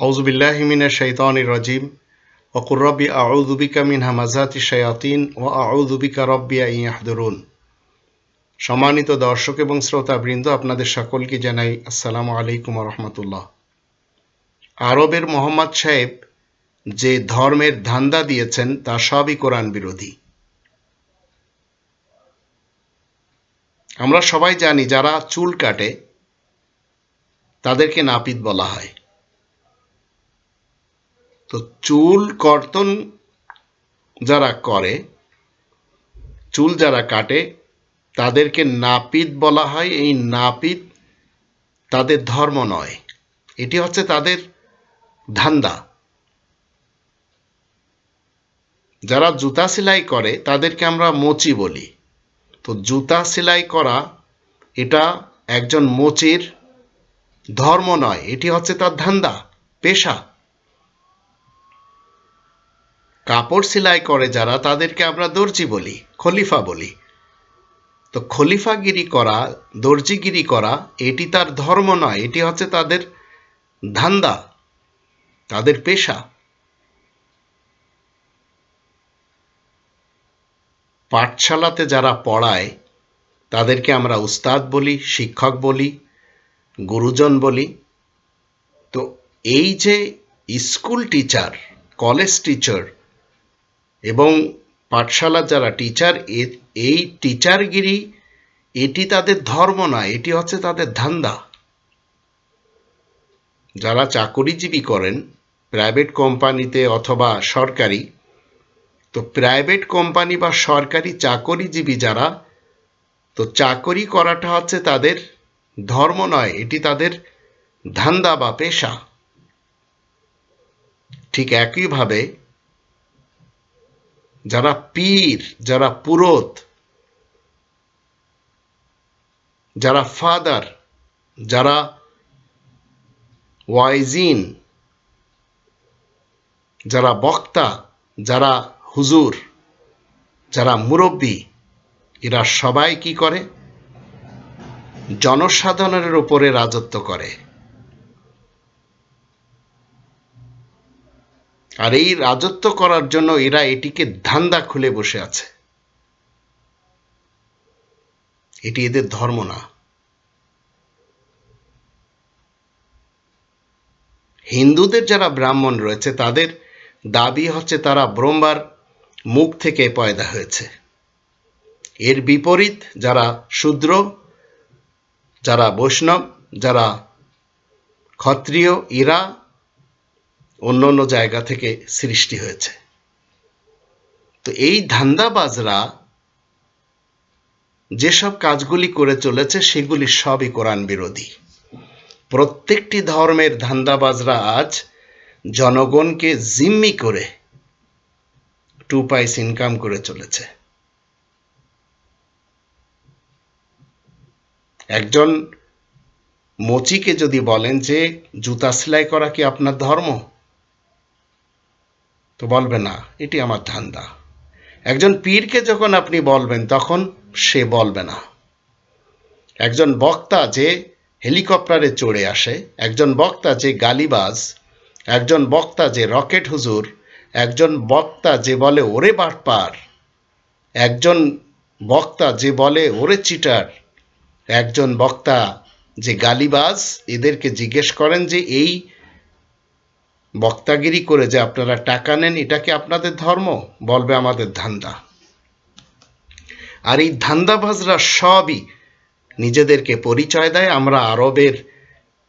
আউজুবিল্লাহিমিনা শৈতানির রাজিম। অকুর রব্বি আউদুবিকা মিন হামাজাতি শয়াতিন ও আউদুবিকা রব্বিয়া ইয়াহদরুন। সম্মানিত দর্শক এবং শ্রোতাবৃন্দ, আপনাদের সকলকে জানাই আসসালামু আলাইকুম রহমতুল্লাহ। আরবের মোহাম্মদ সাহেব যে ধর্মের ধান্দা দিয়েছেন, তা সবই কোরআন বিরোধী। আমরা সবাই জানি, যারা চুল কাটে, তাদেরকে নাপিত বলা হয়। তো চুল কর্তন যারা করে, চুল যারা কাটে, তাদেরকে নাপিত বলা হয়। এই নাপিত তাদের ধর্ম নয়। এটি হচ্ছে তাদের ধান্দা। যারা জুতা সেলাই করে, তাদেরকে আমরা মোচি বলি। তো জুতা সেলাই করা, এটা একজন মোচির ধর্ম নয়। এটি হচ্ছে তার ধান্দা, পেশা। কাপড় সেলাই করে যারা, তাদেরকে আমরা দর্জি বলি, খলিফা বলি। তো খলিফাগিরি করা, দর্জিগিরি করা, এটি তার ধর্ম নয়, এটি হচ্ছে তাদের ধান্দা, তাদের পেশা। পাঠশালাতে যারা পড়ায়, তাদেরকে আমরা উস্তাদ বলি, শিক্ষক বলি, গুরুজন বলি। তো এই যে স্কুল টিচার, কলেজ টিচার এবং পাঠশালার যারা টিচার এই টিচারগিরি এটি তাদের ধর্ম নয়, এটি হচ্ছে তাদের ধান্দা। যারা চাকরিজীবী করেন প্রাইভেট কোম্পানিতে অথবা সরকারি, তো প্রাইভেট কোম্পানি বা সরকারি চাকরিজীবী যারা, তো চাকরি করাটা হচ্ছে তাদের ধর্ম নয়, এটি তাদের ধান্দা বা পেশা। ঠিক একইভাবে যারা পীর, যারা পুরোত, যারা ফাদার, যারা ওয়াইজিন, যারা বক্তা, যারা হুজুর, যারা মুরব্বী, এরা সবাই কি করে? জনসাধারণের উপরে রাজত্ব করে। আর এই রাজত্ব করার জন্য এরা এটিকে ধান্দা খুলে বসে আছে। এটি এদের ধর্ম না। হিন্দুদের যারা ব্রাহ্মণ রয়েছে, তাদের দাবি হচ্ছে তারা ব্রহ্মার মুখ থেকে পয়দা হয়েছে। এর বিপরীত যারা শূদ্র, যারা বৈষ্ণব, যারা ক্ষত্রিয়, এরা অন্য অন্য জায়গা থেকে সৃষ্টি হয়েছে। তো এই ধান্দাবাজরা যেসব কাজগুলি করে চলেছে, সেগুলি সবই কোরআন বিরোধী। প্রত্যেকটি ধর্মের ধান্দাবাজরা আজ জনগণকে জিম্মি করে টু পাইস ইনকাম করে চলেছে। একজন মচিকে যদি বলেন যে, জুতা সেলাই করা কি আপনার ধর্ম? তো বলবে, না, এটি আমার ধান্দা। একজন পীরকে যখন আপনি বলবেন, তখন সে বলবে না। একজন বক্তা যে হেলিকপ্টারে চড়ে আসে, একজন বক্তা যে গালিবাজ, একজন বক্তা যে রকেট হুজুর, একজন বক্তা যে বলে, ওরে বাটপার। একজন বক্তা যে বলে, ওরে চিটার। একজন বক্তা যে গালিবাজ, এদেরকে জিজ্ঞেস করেন যে, এই বক্তাগিরি করে যে আপনারা টাকা নেন, এটা কি আপনাদের ধর্ম? বলবে আমাদের ধান্দা। আর এই ধান্দাবাজরা সবই নিজেদেরকে পরিচয় দেয়। আমরা আরবের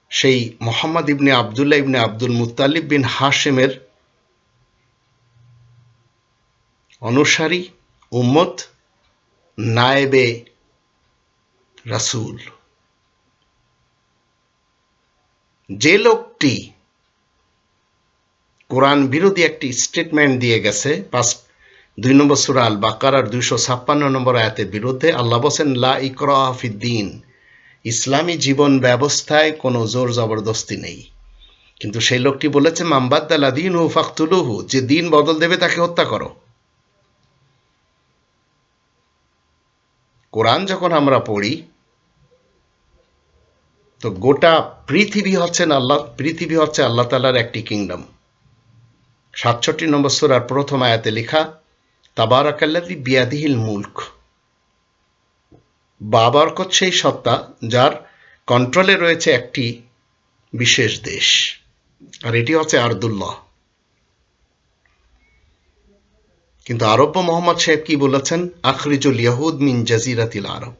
সেই মোহাম্মদ ইবনে আবদুল্লাহ ইবনে আব্দুল মুতালিব বিন হাশেমের অনুসারী, উম্মত, নায়েবে রাসুল। যে লোকটি কোরআন বিরোধী একটি স্টেটমেন্ট দিয়ে গেছে। পাঁচ, দুই নম্বর সুরা আল বাকারার দুইশো ছাপ্পান্ন নম্বর আয়াতের বিরুদ্ধে আল্লাহ বসেন লা ইকরাফিদ্দিন ইসলামী জীবন ব্যবস্থায় কোনো জোর জবরদস্তি নেই। কিন্তু সেই লোকটি বলেছে মাম্বাদ্দালা দিন হু ফাকতুলুহু। যে দিন বদল দেবে তাকে হত্যা করো। কোরআন যখন আমরা পড়ি, তো গোটা পৃথিবী হচ্ছেন আল্লাহ, পৃথিবী হচ্ছে আল্লাহ তালার একটি কিংডম সাতষট্টি নম্বর সুরার প্রথম আয়াতে লেখা তাবারাকাল্লাদি বিয়াদিহিল মুল্ক। বাবরকত সেই সত্তা, যার কন্ট্রোলে রয়েছে একটি বিশেষ দেশ। আর এটি হচ্ছে আরদুল্লাহ। কিন্তু আরব্য মোহাম্মদ সাহেব কি বলেছেন? আখরিজুল ইয়াহুদ মিন জাজিরাতিল আরব।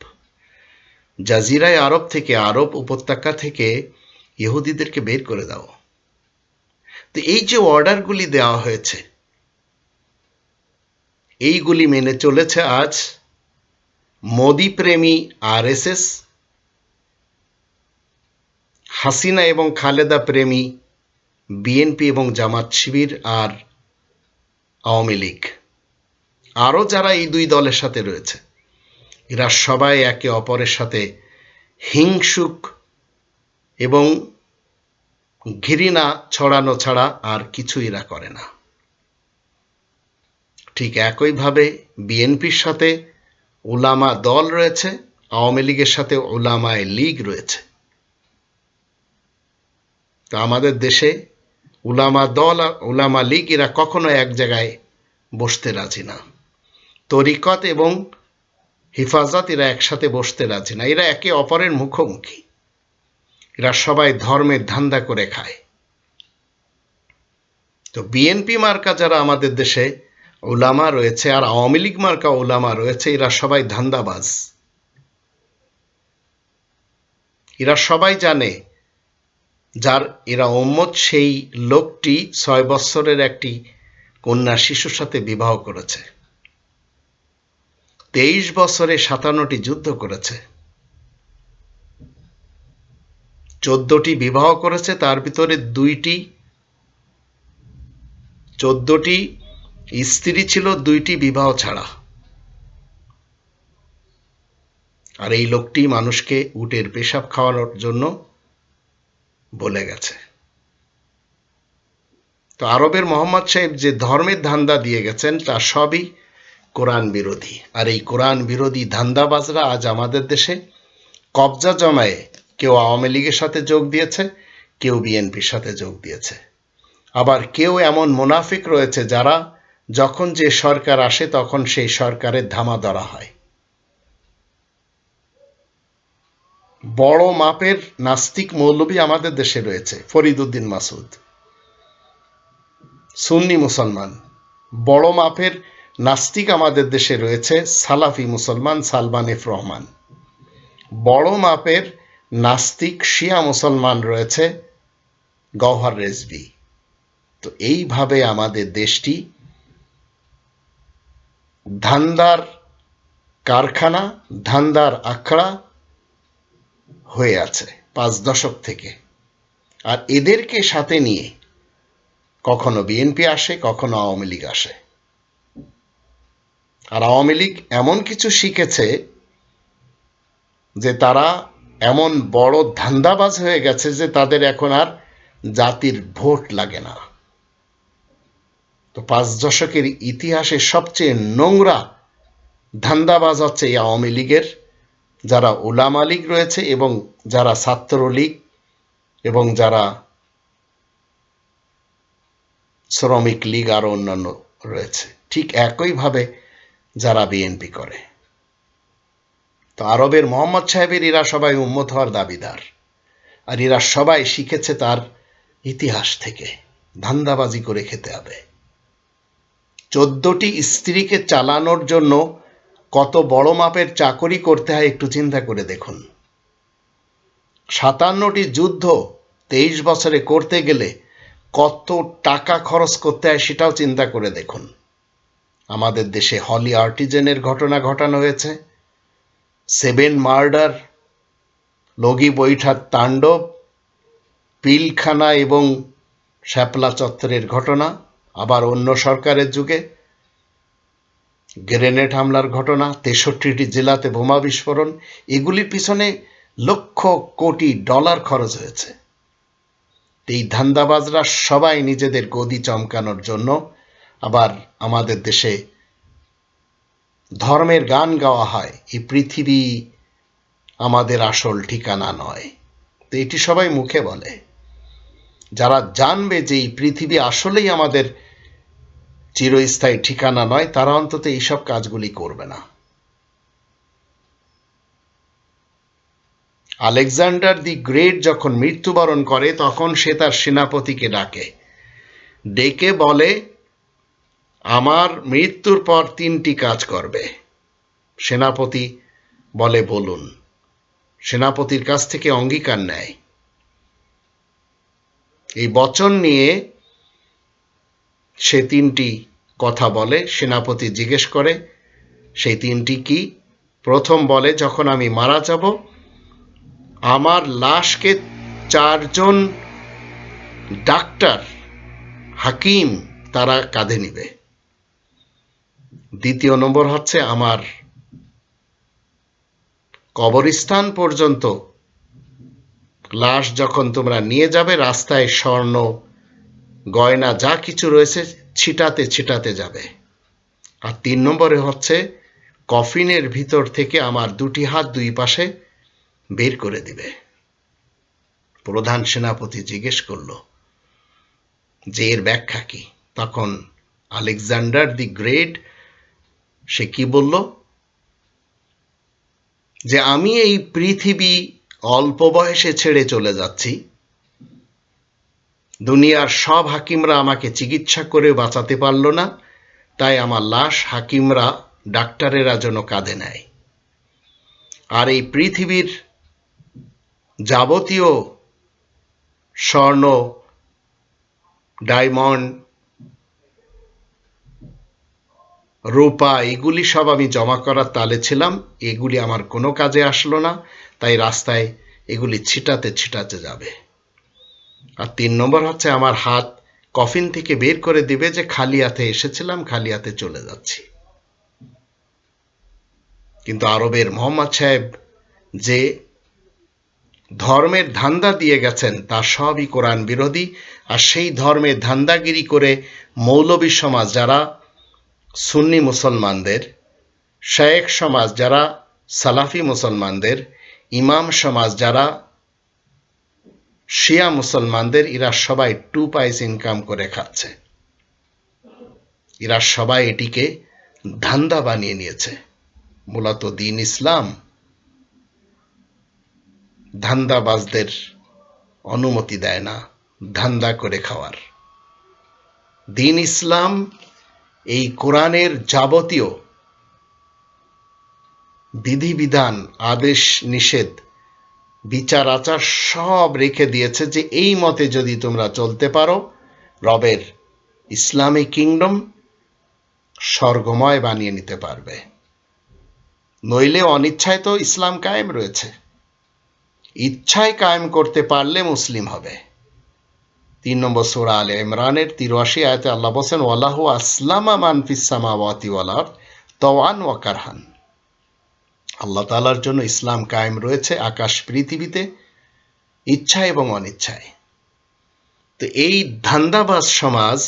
জাজিরায় আরব থেকে আরব উপত্যকা থেকে ইহুদিদেরকে বের করে দাও। তো এই যে অর্ডারগুলি দেওয়া হয়েছে, এইগুলি মেনে চলেছে আজ মোদি প্রেমী আরএসএস, হাসিনা এবং খালেদা প্রেমী বিএনপি এবং জামাত শিবির আর আওয়ামী লীগ। আরও যারা এই দুই দলের সাথে রয়েছে, এরা সবাই একে অপরের সাথে হিংসুক এবং ঘৃণা ছড়ানো ছাড়া আর কিছু এরা করে না। ঠিক একইভাবে বিএনপির সাথে ওলামা দল রয়েছে, আওয়ামী লীগের সাথে ওলামায় লীগ রয়েছে। তো আমাদের দেশে উলামা দল উলামা লীগ এরা কখনো এক জায়গায় বসতে রাজি না। তরিকত এবং হিফাজত এরা একসাথে বসতে রাজি না। এরা একে অপরের মুখোমুখি। এরা সবাই ধর্মের ধান্দা করে খায়। তো বিএনপি মার্কা যারা আমাদের দেশে ওলামা রয়েছে আর আওয়ামী লীগ মার্কা ওলামা রয়েছে, এরা সবাই ধান্দাবাজ। এরা সবাই জানে যার, এরা ওম্মত সেই লোকটি ছয় বৎসরের একটি কন্যা শিশুর সাথে বিবাহ করেছে। তেইশ বছরে সাতান্নটি যুদ্ধ করেছে। চোদ্দটি বিবাহ করেছে, তার ভিতরে দুইটি, চোদ্দটি স্ত্রী ছিল, দুইটি বিবাহ ছাড়া। আর এই লোকটি মানুষকে উটের পেশাব খাওয়ানোর জন্য বলে গেছে। তো আরবের মোহাম্মদ সাহেব যে ধর্মের ধান্দা দিয়ে গেছেন, তা সবই কোরআন বিরোধী। আর এই কোরআন বিরোধী ধান্দাবাজরা আজ আমাদের দেশে কবজা জমায়ে কেউ আওয়ামী লীগের সাথে যোগ দিয়েছে, কেউ বিএনপির সাথে যোগ দিয়েছে। আবার কেউ এমন মুনাফিক রয়েছে যারা যখন যে সরকার আসে তখন সেই সরকারের ধামা ধরা হয়। বড় মাপের নাস্তিক মৌলবী আমাদের দেশে রয়েছে ফরিদুদ্দিন মাসুদ সুন্নি মুসলমান। বড় মাপের নাস্তিক আমাদের দেশে রয়েছে সালাফি মুসলমান সালমান এফ রহমান। বড় মাপের নাস্তিক শিয়া মুসলমান রয়েছে, গওহার রেজবি তো এইভাবে আমাদের দেশটি ধান্দার কারখানা, ধান্দার আখড়া হয়ে আছে পাঁচ দশক থেকে। আর এদেরকে সাথে নিয়ে কখনো বিএনপি আসে, কখনো আওয়ামী লীগ আসে। আর আওয়ামী লীগ এমন কিছু শিখেছে যে তারা এমন বড় ধান্দাবাজ হয়ে গেছে যে তাদের এখন আর জাতির ভোট লাগে না। তো পাঁচ দশকের ইতিহাসে সবচেয়ে নোংরা ধান্দাবাজ হচ্ছে এই আওয়ামী লীগের, যারা ওলামা লীগ রয়েছে এবং যারা ছাত্রলীগ এবং যারা শ্রমিক লীগ আরও অন্যান্য রয়েছে। ঠিক একইভাবে যারা বিএনপি করে। তো আরবের মোহাম্মদ সাহেবের এরা সবাই উম্মত হওয়ার দাবিদার। আর এরা সবাই শিখেছে তার ইতিহাস থেকে, ধান্দাবাজি করে খেতে হবে। চোদ্দটি স্ত্রীকে চালানোর জন্য কত বড় মাপের চাকরি করতে হয় একটু চিন্তা করে দেখুন। সাতান্নটি যুদ্ধ তেইশ বছরে করতে গেলে কত টাকা খরচ করতে হয় সেটাও চিন্তা করে দেখুন। আমাদের দেশে হলি আর্টিজেনের ঘটনা ঘটানো হয়েছে। সেভেন মার্ডার, লগি বৈঠার তাণ্ডব, পিলখানা এবং শ্যাপলা চত্বরের ঘটনা, আবার অন্য সরকারের যুগে, গ্রেনেড হামলার ঘটনা, তেষট্টিটি জেলাতে বোমা বিস্ফোরণ, এগুলির পিছনে লক্ষ কোটি ডলার খরচ হয়েছে। এই ধান্দাবাজরা সবাই নিজেদের গদি চমকানোর জন্য আবার আমাদের দেশে ধর্মের গান গাওয়া হয় এই পৃথিবী আমাদের আসল ঠিকানা নয়। তো এটি সবাই মুখে বলে। যারা জানবে যে এই পৃথিবী আসলেই আমাদের চিরস্থায়ী ঠিকানা নয়, তারা অন্তত এইসব কাজগুলি করবে না। আলেকজান্ডার দি গ্রেট যখন মৃত্যুবরণ করে, তখন সে তার সেনাপতিকে ডাকে। ডেকে বলে আমার মৃত্যুর পর তিনটি কাজ করবে। সেনাপতি বলে, বলুন। সেনাপতির কাছ থেকে অঙ্গীকার নেয়। এই বচন নিয়ে সে তিনটি কথা বলে, সেনাপতি জিজ্ঞেস করে, সেই তিনটি কি? প্রথম বলে, যখন আমি মারা যাব, আমার লাশকে চারজন ডাক্তার, হাকিম তারা কাঁধে নিবে। দ্বিতীয় নম্বর হচ্ছে আমার কবরস্থান পর্যন্ত লাশ যখন তোমরা নিয়ে যাবে, রাস্তায় স্বর্ণ, গয়না, যা কিছু রয়েছে, ছিটাতে ছিটাতে যাবে। আর তিন নম্বরে হচ্ছে কফিনের ভিতর থেকে আমার দুটি হাত দুই পাশে বের করে দিবে। প্রধান সেনাপতি জিজ্ঞেস করল, যে এর ব্যাখ্যা কি? তখন আলেকজান্ডার দি গ্রেট সে কি বলল? যে আমি এই পৃথিবী অল্প বয়সে ছেড়ে চলে যাচ্ছি। দুনিয়ার সব হাকিমরা আমাকে চিকিৎসা করে বাঁচাতে পারল না, তাই আমার লাশ হাকিমরা ডাক্তারেরা যেন কাঁধে নেয়। আর এই পৃথিবীর যাবতীয় স্বর্ণ, ডায়মন্ড রূপা, এগুলি সব আমি জমা করার তালে ছিলাম, এগুলি আমার কোনো কাজে আসলো না, তাই রাস্তায় এগুলি ছিটাতে ছিটাতে যাবে। আর তিন নম্বর হচ্ছে, আমার হাত কফিন থেকে বের করে দিবে যে খালি হাতে এসেছিলাম, খালি হাতে চলে যাচ্ছি। কিন্তু আরবের মোহাম্মদ সাহেব যে ধর্মের ধান্দা দিয়ে গেছেন তা সবই কোরআন বিরোধী, আর সেই ধর্মের ধান্দাগিরি করে মৌলবী সমাজ, যারা সুন্নি মুসলমানদের শেখ সমাজ যারা, সালাফি মুসলমানদের, ইমাম সমাজ যারা, শিয়া মুসলমানদের, এরা সবাই টু পাইস ইনকাম করে খাচ্ছে। এরা সবাই এটিকে ধান্দা বানিয়ে নিয়েছে। মূলত দিন ইসলাম ধান্দাবাজদের অনুমতি দেয় না, ধান্দা করে খাওয়ার। দিন ইসলাম এই কোরআনের যাবতীয় বিধিবিধান, আদেশ, নিষেধ, বিচার, আচার সব রেখে দিয়েছে যে এই মতে যদি তোমরা চলতে পারো, রবের ইসলামিক কিংডম স্বর্গময় বানিয়ে নিতে পারবে। নইলে অনিচ্ছায় তো ইসলাম কায়েম রয়েছে। ইচ্ছায় কায়েম করতে পারলে মুসলিম হবে। তিন নম্বর সোরা আলে ইমরানের তিরাশি আয়তে আল্লাহ বলছেন, ওয়ালাহ আসলামা মানফিসামা ওয়াতি ওয়ালার তওয়ান ওয়াকারহান আল্লাহ তালার জন্য ইসলাম কায়েম রয়েছে আকাশ, পৃথিবীতে, ইচ্ছা এবং অনিচ্ছায়। তো এই ধান্দাবাজ সমাজ,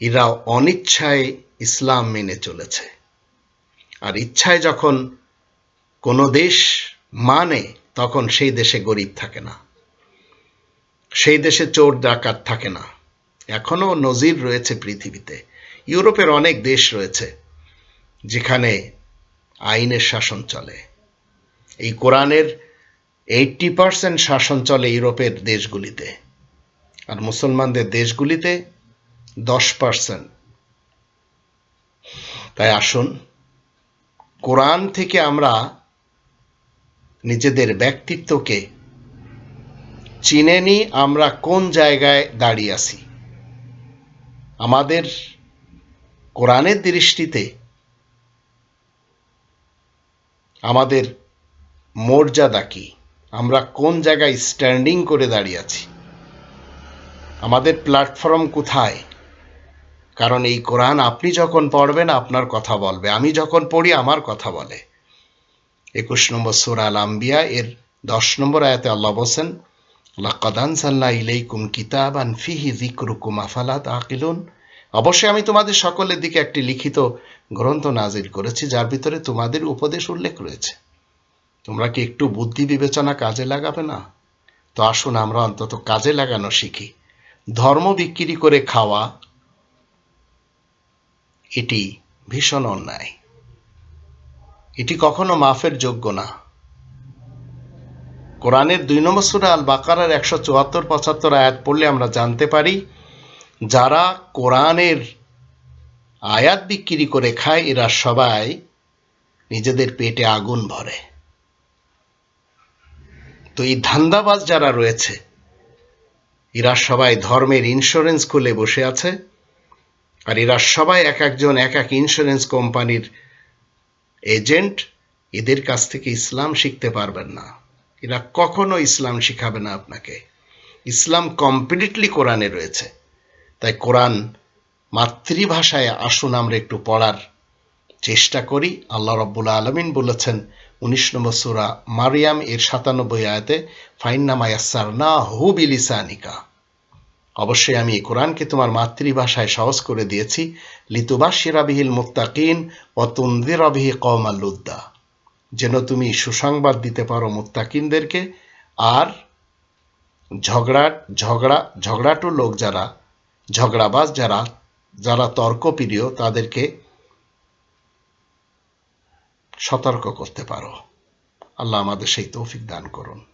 এরা অনিচ্ছায় ইসলাম মেনে চলেছে। আর ইচ্ছায় যখন কোনো দেশ মানে তখন সেই দেশে গরিব থাকে না। সেই দেশে চোর ডাকাত থাকে না। এখনও নজির রয়েছে পৃথিবীতে। ইউরোপের অনেক দেশ রয়েছে যেখানে আইনের শাসন চলে। এই কোরআনের এইটটি পার্সেন্ট শাসন চলে ইউরোপের দেশগুলিতে। আর মুসলমানদের দেশগুলিতে দশ পার্সেন্ট। তাই আসুন, কোরআন থেকে আমরা নিজেদের ব্যক্তিত্বকে চিনে নিই আমরা কোন জায়গায় দাঁড়িয়ে আছি। আমাদের কোরআনের দৃষ্টিতে আমাদের মর্যাদা কি? আমরা কোন জায়গায় স্ট্যান্ডিং করে দাঁড়িয়ে আছি? আমাদের প্ল্যাটফর্ম কোথায়? কারণ এই কোরআন আপনি যখন পড়বেন, আপনার কথা বলবে। আমি যখন পড়ি, আমার কথা বলে। একুশ নম্বর সুরা আল আম্বিয়া এর দশ নম্বর আয়াতে আল্লাহ বলছেন লাকাদ আনসাল্লাহ ইলাইকুম কিতাবান ফিহি যিকরুকুম আফালা তাকিলুন। অবশ্যই আমি তোমাদের সকলের দিকে একটি লিখিত গ্রন্থ নাজিল করেছি, যার ভিতরে তোমাদের উপদেশ উল্লেখ রয়েছে। তোমরা কি একটু বুদ্ধি বিবেচনা কাজে লাগাবে না? তো আসুন আমরা অন্তত কাজে লাগানো শিখি। ধর্ম বিক্রি করে খাওয়া, এটি ভীষণ অন্যায়। এটি কখনো মাফের যোগ্য না। কোরআনের দুই নম্বর সুরা আল বাকারার একশো চুয়াত্তর, পঁচাত্তর আয়াত পড়লে আমরা জানতে পারি, যারা কোরআনের আয়াত বিক্রি করে খায়, এরা সবাই নিজেদের পেটে আগুন ভরে। তো এই ধান্দাবাজ যারা রয়েছে, এরা সবাই ধর্মের ইন্স্যুরেন্স খুলে বসে আছে, আর এরা সবাই এক একজন, এক এক ইন্স্যুরেন্স কোম্পানির এজেন্ট এদের কাছ থেকে ইসলাম শিখতে পারবেন না। এরা কখনো ইসলাম শিখাবে না আপনাকে। ইসলাম কমপ্লিটলি কোরআনে রয়েছে। তাই কোরআন মাতৃভাষায় আসুন, আমরা একটু পড়ার চেষ্টা করি। আল্লাহ রব্বুল আলমিন বলেছেন, উনিশ নম্বর সুরা মারিয়াম, এর সাতানব্বই আয়াতে, ফাইন্নামা ইয়াসার না হু বিলিসানিকা। অবশ্যই আমি কোরআনকে তোমার মাতৃভাষায় সহজ করে দিয়েছি। লিতুবাসিরা বিহিল মুত্তাকিন ও তুন্দিরা বিহি কৌমাল্লুদ্দা যেন তুমি সুসংবাদ দিতে পারো মুত্তাকিনদেরকে, আর ঝগড়া ঝগড়া, ঝগড়াটু লোক যারা, ঝগড়াবাজ যারা যারা তর্কপ্রিয়, তাদেরকে সতর্ক করতে পারো। আল্লাহ আমাদের সেই তৌফিক দান করুন।